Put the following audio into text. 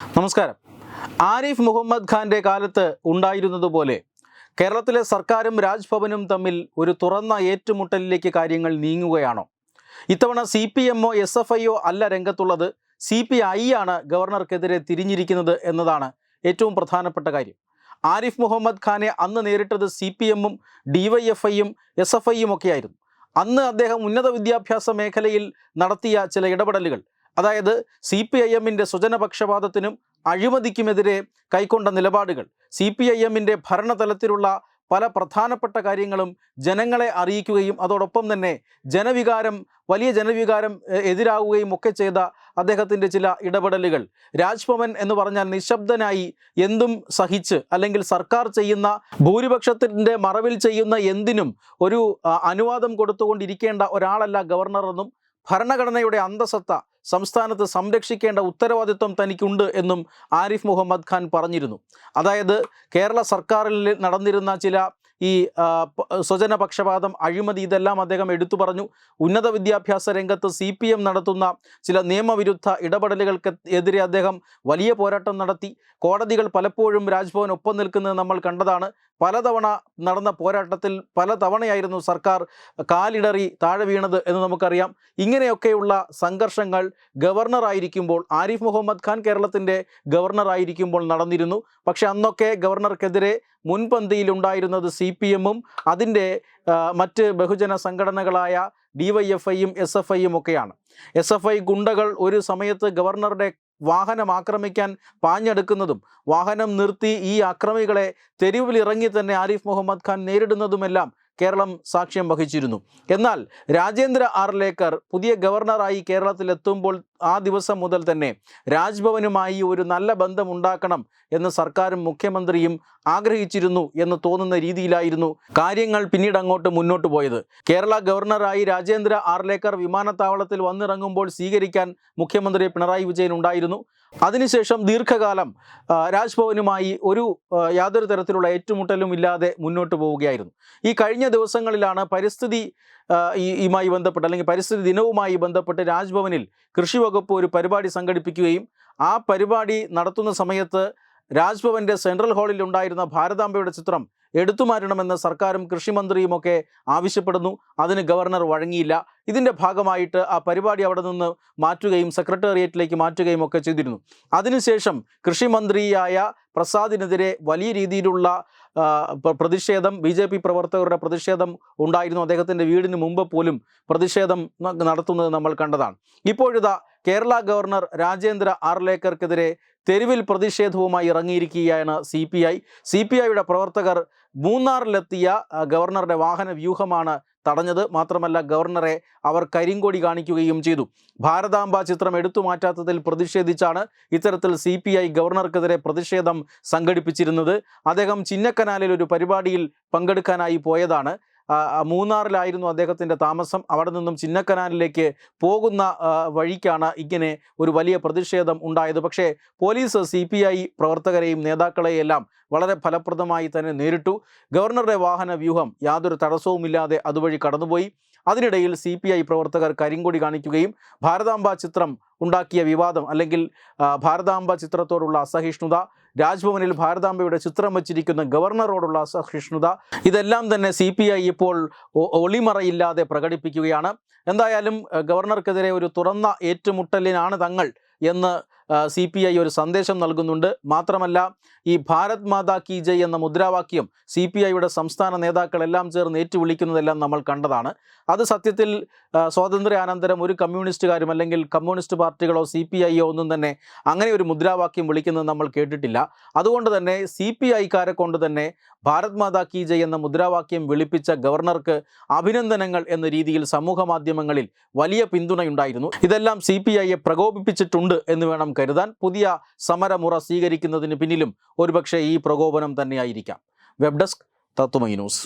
നമസ്കാരം. ആരിഫ് മുഹമ്മദ് ഖാന്റെ കാലത്ത് ഉണ്ടായിരുന്നതുപോലെ കേരളത്തിലെ സർക്കാരും രാജ്ഭവനും തമ്മിൽ ഒരു തുറന്ന ഏറ്റുമുട്ടലിലേക്ക് കാര്യങ്ങൾ നീങ്ങുകയാണോ? ഇത്തവണ സി പി എമ്മോ എസ് എഫ് ഐയോ അല്ല രംഗത്തുള്ളത് സി പി ഐ ആണ് ഗവർണർക്കെതിരെ തിരിഞ്ഞിരിക്കുന്നത് എന്നതാണ് ഏറ്റവും പ്രധാനപ്പെട്ട കാര്യം. ആരിഫ് മുഹമ്മദ് ഖാനെ അന്ന് നേരിട്ടത് സി പി എമ്മും ഡി വൈ എഫ് ഐയും എസ് എഫ് ഐയും ഒക്കെയായിരുന്നു. അന്ന് അദ്ദേഹം ഉന്നത വിദ്യാഭ്യാസ മേഖലയിൽ നടത്തിയ ചില ഇടപെടലുകൾ അതായത് സി പി ഐ എമ്മിന്റെ സ്വജനപക്ഷപാതത്തിനും അഴിമതിക്കുമെതിരെ കൈക്കൊണ്ട നിലപാടുകൾ. സി പി ഐ എമ്മിന്റെ ഭരണതലത്തിലുള്ള പല പ്രധാനപ്പെട്ട കാര്യങ്ങളും ജനങ്ങളെ അറിയിക്കുകയും അതോടൊപ്പം തന്നെ ജനവികാരം വലിയ ജനവികാരം എതിരാകുകയും ഒക്കെ ചെയ്ത അദ്ദേഹത്തിന്റെ ചില ഇടപെടലുകൾ. രാജ്ഭവൻ എന്ന് പറഞ്ഞാൽ നിശബ്ദനായി എന്തും സഹിച്ച് അല്ലെങ്കിൽ സർക്കാർ ചെയ്യുന്ന ഭൂരിപക്ഷത്തിന്റെ മറവിൽ ചെയ്യുന്ന എന്തിനും ഒരു അനുവാദം കൊടുത്തുകൊണ്ടിരിക്കേണ്ട ഒരാളല്ല ഗവർണർ എന്നും ഭരണഘടനയുടെ അന്തസത്ത സംസ്ഥാനത്ത് സംരക്ഷിക്കേണ്ട ഉത്തരവാദിത്വം തനിക്കുണ്ട് എന്നും ആരിഫ് മുഹമ്മദ് ഖാൻ പറഞ്ഞിരുന്നു. അതായത് കേരള സർക്കാരിൽ നടന്നിരുന്ന ചില ഈ സ്വജന പക്ഷപാതം അഴിമതി ഇതെല്ലാം അദ്ദേഹം എടുത്തു പറഞ്ഞു. ഉന്നത വിദ്യാഭ്യാസ രംഗത്ത് സി പി എം നടത്തുന്ന ചില നിയമവിരുദ്ധ ഇടപെടലുകൾക്ക് എതിരെ അദ്ദേഹം വലിയ പോരാട്ടം നടത്തി. കോടതികൾ പലപ്പോഴും രാജ്ഭവൻ ഒപ്പം നിൽക്കുന്നത് നമ്മൾ കണ്ടതാണ്. പലതവണ നടന്ന പോരാട്ടത്തിൽ പല തവണയായിരുന്നു സർക്കാർ കാലിടറി താഴെ വീണത് എന്ന് നമുക്കറിയാം. ഇങ്ങനെയൊക്കെയുള്ള സംഘർഷങ്ങൾ ഗവർണറായിരിക്കുമ്പോൾ ആരിഫ് മുഹമ്മദ് ഖാൻ കേരളത്തിന്റെ ഗവർണറായിരിക്കുമ്പോൾ നടന്നിരുന്നു. പക്ഷെ അന്നൊക്കെ ഗവർണർക്കെതിരെ മുൻപന്തിയിലുണ്ടായിരുന്നത് സി പി എമ്മും അതിന്റെ മറ്റ് ബഹുജന സംഘടനകളായ ഡി വൈ എഫ് ഐയും എസ് എഫ് ഐയും ഒക്കെയാണ്. എസ് എഫ് ഐ ഗുണ്ടകൾ ഒരു സമയത്ത് ഗവർണറുടെ വാഹനം ആക്രമിക്കാൻ പാഞ്ഞെടുക്കുന്നതും വാഹനം നിർത്തി ഈ അക്രമികളെ തെരുവിലിറങ്ങി തന്നെ ആരിഫ് മുഹമ്മദ് ഖാൻ നേരിടുന്നതുമെല്ലാം കേരളം സാക്ഷ്യം വഹിച്ചിരുന്നു. എന്നാൽ രാജേന്ദ്ര ആർലേക്കർ പുതിയ ഗവർണറായി കേരളത്തിലെത്തുമ്പോൾ ആ ദിവസം മുതൽ തന്നെ രാജ്ഭവനുമായി ഒരു നല്ല ബന്ധമുണ്ടാക്കണം എന്ന് സർക്കാരും മുഖ്യമന്ത്രിയും ആഗ്രഹിച്ചിരുന്നു എന്ന് തോന്നുന്ന രീതിയിലായിരുന്നു കാര്യങ്ങൾ പിന്നീട് അങ്ങോട്ട് മുന്നോട്ട് പോയത്. കേരള ഗവർണറായി രാജേന്ദ്ര ആർലേക്കർ വിമാനത്താവളത്തിൽ വന്നിറങ്ങുമ്പോൾ സ്വീകരിക്കാൻ മുഖ്യമന്ത്രി പിണറായി വിജയൻ ഉണ്ടായിരുന്നു. അതിനുശേഷം ദീർഘകാലം രാജ്ഭവനുമായി ഒരു യാതൊരു തരത്തിലുള്ള ഏറ്റുമുട്ടലും ഇല്ലാതെ മുന്നോട്ട് പോവുകയായിരുന്നു. ഈ കഴിഞ്ഞ ദിവസങ്ങളിലാണ് പരിസ്ഥിതി ഈ ബന്ധപ്പെട്ട് അല്ലെങ്കിൽ പരിസ്ഥിതി ദിനവുമായി ബന്ധപ്പെട്ട് രാജ്ഭവനിൽ കൃഷി വകുപ്പ് ഒരു പരിപാടി സംഘടിപ്പിക്കുകയും ആ പരിപാടി നടത്തുന്ന സമയത്ത് രാജ്ഭവന്റെ സെൻട്രൽ ഹാളിൽ ഉണ്ടായിരുന്ന ഭാരതാംബയുടെ ചിത്രം എടുത്തു മാറ്റണമെന്ന് സർക്കാരും കൃഷിമന്ത്രിയുമൊക്കെ ആവശ്യപ്പെടുന്നു. അതിന് ഗവർണർ വഴങ്ങിയില്ല. ഇതിന്റെ ഭാഗമായിട്ട് ആ പരിപാടി അവിടെ നിന്ന് മാറ്റുകയും സെക്രട്ടേറിയറ്റിലേക്ക് മാറ്റുകയും ഒക്കെ ചെയ്തിരുന്നു. അതിനുശേഷം കൃഷിമന്ത്രിയായ പ്രസാദിനെതിരെ വലിയ രീതിയിലുള്ള പ്രതിഷേധം ബി ജെ പി പ്രവർത്തകരുടെ പ്രതിഷേധം ഉണ്ടായിരുന്നു. അദ്ദേഹത്തിന്റെ വീടിന് മുമ്പ് പോലും പ്രതിഷേധം നടത്തുന്നത് നമ്മൾ കണ്ടതാണ്. ഇപ്പോഴിതാ കേരള ഗവർണർ രാജേന്ദ്ര ആർലേക്കർക്കെതിരെ തെരുവിൽ പ്രതിഷേധവുമായി ഇറങ്ങിയിരിക്കുകയാണ് C P I. C P ഐയുടെ പ്രവർത്തകർ മൂന്നാറിലെത്തിയ ഗവർണറുടെ വാഹന വ്യൂഹമാണ് തടഞ്ഞത്. മാത്രമല്ല ഗവർണറെ അവർ കരിങ്കൊടി കാണിക്കുകയും ചെയ്തു. ഭാരതാംബ ചിത്രം എടുത്തു മാറ്റാത്തതിൽ പ്രതിഷേധിച്ചാണ് ഇത്തരത്തിൽ സി പി ഐ ഗവർണർക്കെതിരെ പ്രതിഷേധം സംഘടിപ്പിച്ചിരുന്നത്. അദ്ദേഹം ചിന്നക്കനാലിൽ ഒരു പരിപാടിയിൽ പങ്കെടുക്കാനായി പോയതാണ്. മൂന്നാറിലായിരുന്നു അദ്ദേഹത്തിന്റെ താമസം. അവിടെ നിന്നും ചിന്നക്കനാലിലേക്ക് പോകുന്ന വഴിക്കാണ് ഇങ്ങനെ ഒരു വലിയ പ്രതിഷേധം ഉണ്ടായത്. പക്ഷേ പോലീസ് സി പി ഐ പ്രവർത്തകരെയും നേതാക്കളെയെല്ലാം വളരെ ഫലപ്രദമായി തന്നെ നേരിട്ടു. ഗവർണറുടെ വാഹന വ്യൂഹം യാതൊരു തടസ്സവുമില്ലാതെ അതുവഴി കടന്നുപോയി. അതിനിടയിൽ സി പി ഐ പ്രവർത്തകർ കരിങ്കൊടി കാണിക്കുകയും ഭാരതാംബ ചിത്രം ഉണ്ടാക്കിയ വിവാദം അല്ലെങ്കിൽ ഭാരതാംബ ചിത്രത്തോടുള്ള അസഹിഷ്ണുത രാജ്ഭവനിൽ ഭാരതാംബയുടെ ചിത്രം വച്ചിരിക്കുന്ന ഗവർണറോടുള്ള അസഹിഷ്ണുത ഇതെല്ലാം തന്നെ സി പി ഐ ഇപ്പോൾ ഒളിമറയില്ലാതെ പ്രകടിപ്പിക്കുകയാണ്. എന്തായാലും ഗവർണർക്കെതിരെ ഒരു തുറന്ന ഏറ്റുമുട്ടലിനാണ് തങ്ങൾ എന്ന് സി പി ഐ ഒരു സന്ദേശം നൽകുന്നുണ്ട്. മാത്രമല്ല ഈ ഭാരത് മാതാ കി ജയ് എന്ന മുദ്രാവാക്യം സി പി ഐയുടെ സംസ്ഥാന നേതാക്കളെല്ലാം ചേർന്ന് ഏറ്റുവിളിക്കുന്നതെല്ലാം നമ്മൾ കണ്ടതാണ്. അത് സത്യത്തിൽ സ്വാതന്ത്ര്യാനന്തരം ഒരു കമ്മ്യൂണിസ്റ്റുകാരും അല്ലെങ്കിൽ കമ്മ്യൂണിസ്റ്റ് പാർട്ടികളോ സി പി ഐയോ ഒന്നും തന്നെ അങ്ങനെ ഒരു മുദ്രാവാക്യം വിളിക്കുന്നത് നമ്മൾ കേട്ടിട്ടില്ല. അതുകൊണ്ട് തന്നെ സി പി ഐക്കാരെ കൊണ്ട് തന്നെ ഭാരത് മാതാ കി ജയ് എന്ന മുദ്രാവാക്യം വിളിപ്പിച്ച ഗവർണർക്ക് അഭിനന്ദനങ്ങൾ എന്ന രീതിയിൽ സമൂഹ മാധ്യമങ്ങളിൽ വലിയ പിന്തുണയുണ്ടായിരുന്നു. ഇതെല്ലാം സി പി ഐയെ പ്രകോപിപ്പിച്ചിട്ടുണ്ട് എന്ന് വേണം കരുതാൻ. പുതിയ സമരമുറ സ്വീകരിക്കുന്നതിന് പിന്നിലും ഒരുപക്ഷെ ഈ പ്രകോപനം തന്നെയായിരിക്കാം. Web desk Tattvamayi news.